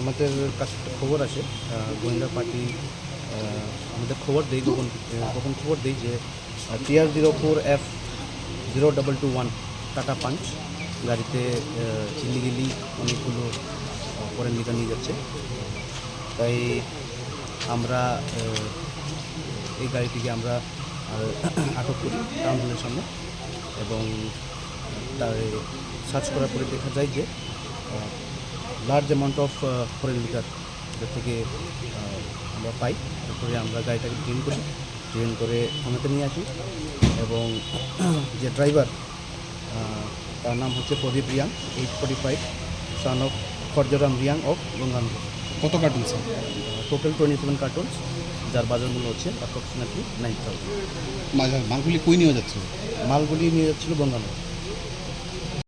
আমাদের কাছে একটা খবর আসে গোয়েন্দা পার্টি আমাদের খবর দেই, গোপন গোপন খবর দেই যে TR zero four F zero double two one Tata Punch গাড়িতে ইলিগেলি অনেকগুলো ফরেন লিগার নিয়ে যাচ্ছে। তাই আমরা এই গাড়িটিকে আমরা আটক করি টাউন হলের সামনে এবং তার সার্চ করার পরে দেখা যায় যে লার্জ অ্যামাউন্ট অফ ফরেন লিগার থেকে আমরা পাই। তারপরে আমরা গাড়িটাকে ট্রেন করি। ট্রেন করে থানাতে নিয়ে আসি। এবং যে ড্রাইভার তার নাম হচ্ছে Pradip Reang eight forty five son of Kharjaram Reang of Ganganagar. কত carton sir total twenty seven cartons যার বাজার মূল্য হচ্ছে অ্যাপ্রক্সিমেটলি নাইন থাউজেন্ড মালগুলি কই নিয়ে যাচ্ছে? মালগুলি নিয়ে যাচ্ছিল গঙ্গানগর।